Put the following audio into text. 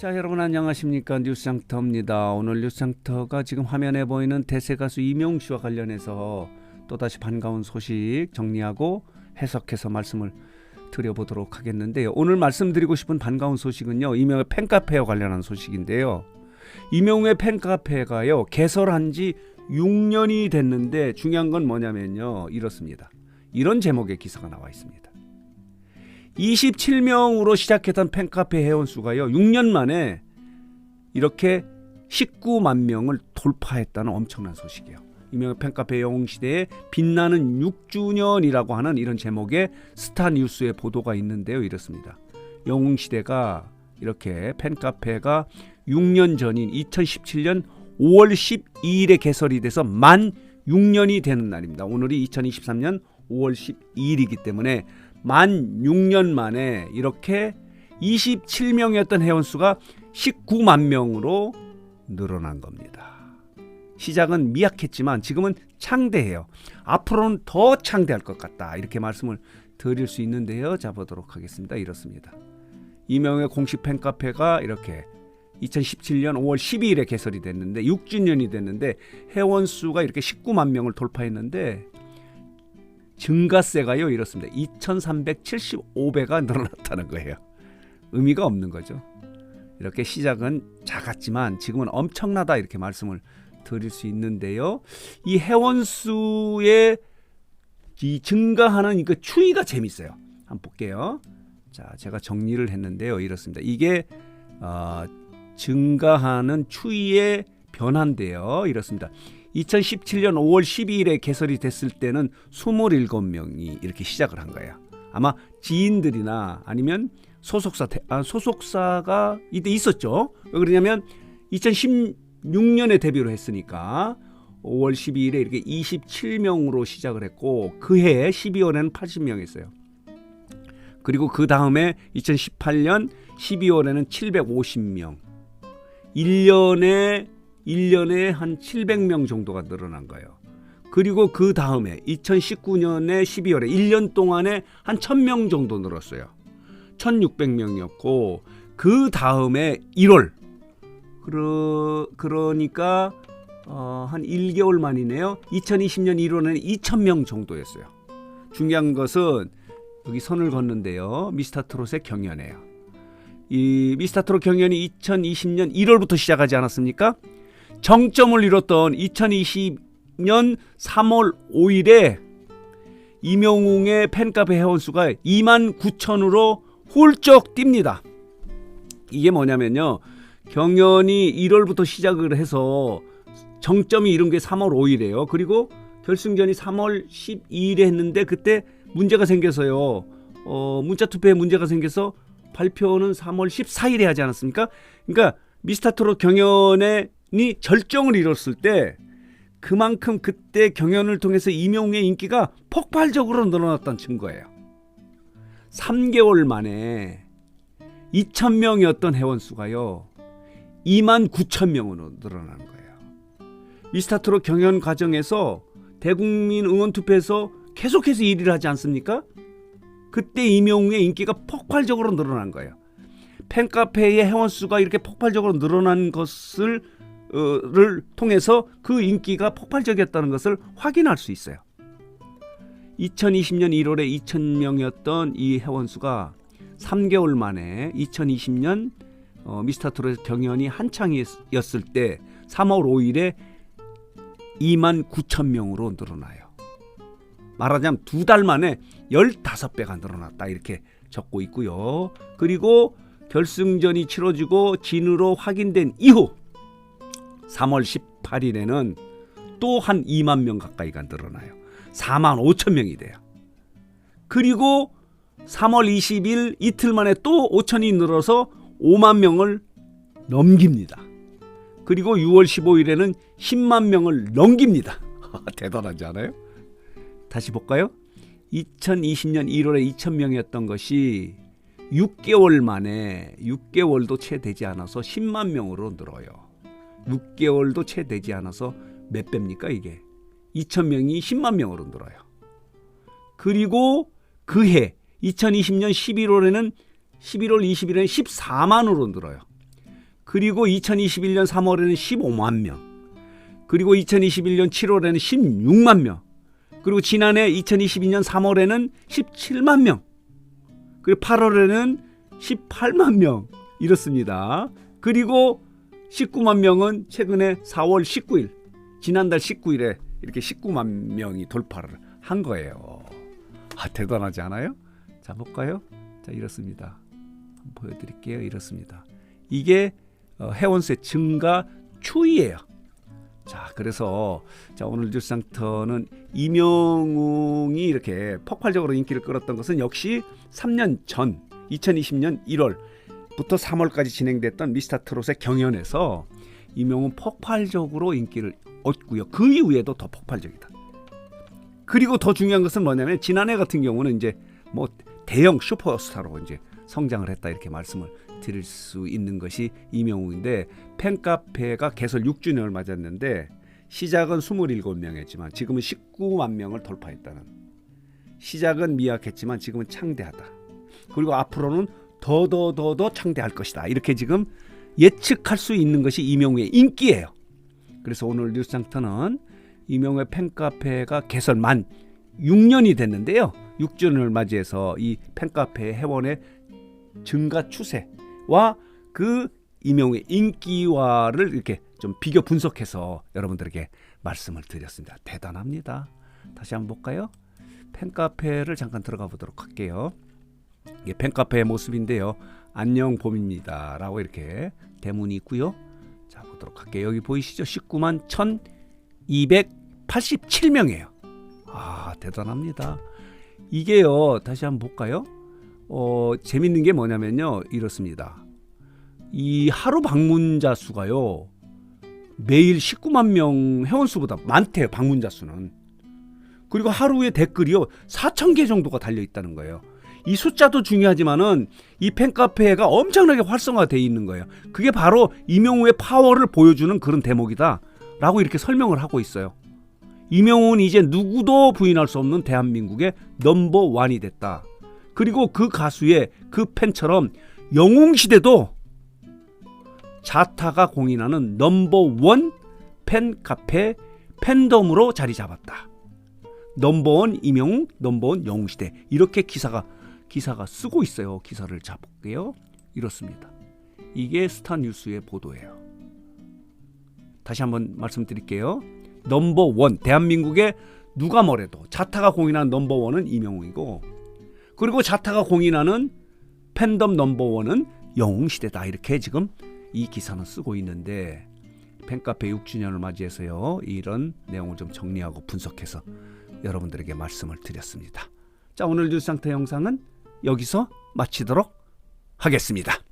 자 여러분 안녕하십니까 뉴스장터입니다. 오늘 뉴스장터가 지금 화면에 보이는 대세 가수 이명 씨와 관련해서 또다시 반가운 소식 정리하고 해석해서 말씀을 드려보도록 하겠는데요. 오늘 말씀드리고 싶은 반가운 소식은요. 이명의 팬카페와 관련한 소식인데요. 이명의 팬카페가요 개설한 지 6년이 됐는데 중요한 건 뭐냐면요 이렇습니다. 이런 제목의 기사가 나와 있습니다. 27명으로 시작했던 팬카페 회원 수가요 6년 만에 이렇게 19만 명을 돌파했다는 엄청난 소식이에요. 이명의 팬카페 영웅 시대의 빛나는 6주년이라고 하는 이런 제목의 스타 뉴스의 보도가 있는데요. 이렇습니다. 영웅 시대가 이렇게 팬카페가 6년 전인 2017년 5월 12일에 개설이 돼서 만 6년이 되는 날입니다. 오늘이 2023년 5월 12일이기 때문에 만 6년 만에 이렇게 27명이었던 회원 수가 19만 명으로 늘어난 겁니다. 시작은 미약했지만 지금은 창대해요. 앞으로는 더 창대할 것 같다. 이렇게 말씀을 드릴 수 있는데요. 잡아보도록 하겠습니다. 이렇습니다. 이명의 공식 팬카페가 이렇게 2017년 5월 12일에 개설이 됐는데 6주년이 됐는데 회원 수가 이렇게 19만 명을 돌파했는데 증가세가요 이렇습니다. 2,375배가 늘어났다는 거예요. 의미가 없는 거죠. 이렇게 시작은 작았지만 지금은 엄청나다 이렇게 말씀을 드릴 수 있는데요. 이 회원 수의 이 증가하는 그 추이가 재밌어요. 한번 볼게요. 자, 제가 정리를 했는데요. 이렇습니다. 이게 어, 증가하는 추이의 변화인데요. 이렇습니다. 2017년 5월 12일에 개설이 됐을 때는 27명이 이렇게 시작을 한 거예요. 아마 지인들이나 아니면 소속사 아, 소속사가 이때 있었죠. 왜 그러냐면 2016년에 데뷔를 했으니까 5월 12일에 이렇게 27명으로 시작을 했고 그해 12월에는 80명이었어요. 그리고 그 다음에 2018년 12월에는 750명. 1년에 1년에 한 700명 정도가 늘어난 거예요. 그리고 그 다음에 2019년에 12월에 1년 동안에 한 1000명 정도 늘었어요. 1600명이었고 그 다음에 1월 그러, 그러니까 어, 한 1개월 만이네요. 2020년 1월에는 2000명 정도였어요. 중요한 것은 여기 선을 걷는데요. 미스터 트롯의 경연이에요. 이 미스터 트롯 경연이 2020년 1월부터 시작하지 않았습니까? 정점을 이뤘던 2020년 3월 5일에 이명웅의 팬카페 회원 수가 2만 9천으로 훌쩍 뜁니다. 이게 뭐냐면요. 경연이 1월부터 시작을 해서 정점이 이룬 게 3월 5일이에요. 그리고 결승전이 3월 12일에 했는데 그때 문제가 생겨서요. 어, 문자 투표에 문제가 생겨서 발표는 3월 14일에 하지 않았습니까? 그러니까 미스터트롯 경연에 이 절정을 이뤘을 때 그만큼 그때 경연을 통해서 이명웅의 인기가 폭발적으로 늘어났다는 증거예요. 3개월 만에 2,000명이었던 회원 수가요. 2만 9천 명으로 늘어난 거예요. 미스터트롯 경연 과정에서 대국민 응원 투표에서 계속해서 1위를 하지 않습니까? 그때 이명웅의 인기가 폭발적으로 늘어난 거예요. 팬카페의 회원 수가 이렇게 폭발적으로 늘어난 것을 를 통해서 그 인기가 폭발적이었다는 것을 확인할 수 있어요. 2020년 1월에 2,000명이었던 이 회원 수가 3개월 만에 2020년 어, 미스터트롯 경연이 한창이었을 때 3월 5일에 2만 9천 명으로 늘어나요. 말하자면 두 달 만에 15배가 늘어났다 이렇게 적고 있고요. 그리고 결승전이 치러지고 진으로 확인된 이후 3월 18일에는 또 한 2만 명 가까이가 늘어나요. 4만 5천 명이 돼요. 그리고 3월 20일 이틀 만에 또 5천이 늘어서 5만 명을 넘깁니다. 그리고 6월 15일에는 10만 명을 넘깁니다. 대단하지 않아요? 다시 볼까요? 2020년 1월에 2,000명이었던 것이 6개월 만에 6개월도 채 되지 않아서 10만 명으로 늘어요. 6개월도 채 되지 않아서 몇 배입니까 이게? 2,000명이 10만 명으로 늘어요. 그리고 그 해 2020년 11월에는 11월 20일에는 14만으로 늘어요. 그리고 2021년 3월에는 15만 명. 그리고 2021년 7월에는 16만 명. 그리고 지난해 2022년 3월에는 17만 명. 그리고 8월에는 18만 명 이렇습니다. 그리고 19만 명은 최근에 4월 19일 지난달 19일에 이렇게 19만 명이 돌파를 한 거예요. 아 대단하지 않아요? 자 볼까요? 자 이렇습니다. 보여드릴게요. 이렇습니다. 이게 어, 해원세 증가 추이예요. 자 그래서 자 오늘 뉴스상터는 이명웅이 이렇게 폭발적으로 인기를 끌었던 것은 역시 3년 전 2020년 1월 부터 3월까지 진행됐던 미스터 트롯의 경연에서 이명웅 폭발적으로 인기를 얻고요. 그 이후에도 더 폭발적이다. 그리고 더 중요한 것은 뭐냐면 지난해 같은 경우는 이제 뭐 대형 슈퍼스타로 이제 성장을 했다 이렇게 말씀을 드릴 수 있는 것이 이명웅인데 팬카페가 개설 6주년을 맞았는데 시작은 27명이었지만 지금은 19만 명을 돌파했다는 시작은 미약했지만 지금은 창대하다. 그리고 앞으로는 더더더더 창대할 것이다. 이렇게 지금 예측할 수 있는 것이 이명웅의 인기예요. 그래서 오늘 뉴스장터는 이명웅의 팬카페가 개설 만 6년이 됐는데요. 6주년을 맞이해서 이 팬카페 회원의 증가 추세와 그 이명웅의 인기와를 이렇게 좀 비교 분석해서 여러분들에게 말씀을 드렸습니다. 대단합니다. 다시 한번 볼까요? 팬카페를 잠깐 들어가 보도록 할게요. 이게 팬카페의 모습인데요. 안녕 봄입니다 라고 이렇게 대문이 있고요. 자 보도록 할게요. 여기 보이시죠? 19만 1,287명이에요. 아 대단합니다. 이게요. 다시 한번 볼까요? 어 재밌는 게 뭐냐면요. 이렇습니다. 이 하루 방문자 수가요. 매일 19만 명 회원 수보다 많대요. 방문자 수는. 그리고 하루에 댓글이요. 4천 개 정도가 달려 있다는 거예요. 이 숫자도 중요하지만은 이 팬카페가 엄청나게 활성화되어 있는 거예요. 그게 바로 이명우의 파워를 보여주는 그런 대목이다라고 이렇게 설명을 하고 있어요. 이명우는 이제 누구도 부인할 수 없는 대한민국의 넘버 원이 됐다. 그리고 그 가수의 그 팬처럼 영웅 시대도 자타가 공인하는 넘버 원 팬카페 팬덤으로 자리 잡았다. 넘버원 이명웅, 넘버원 영웅시대 이렇게 기사가 기사가 쓰고 있어요. 기사를 잡을게요. 이렇습니다. 이게 스타 뉴스의 보도예요. 다시 한번 말씀드릴게요. 넘버 원 대한민국의 누가 뭐래도 자타가 공인한 넘버 원은 이명웅이고 그리고 자타가 공인하는 팬덤 넘버 원은 영웅 시대다 이렇게 지금 이 기사는 쓰고 있는데 팬카페 6주년을 맞이해서요 이런 내용을 좀 정리하고 분석해서 여러분들에게 말씀을 드렸습니다. 자 오늘 뉴스 상태 영상은 여기서 마치도록 하겠습니다.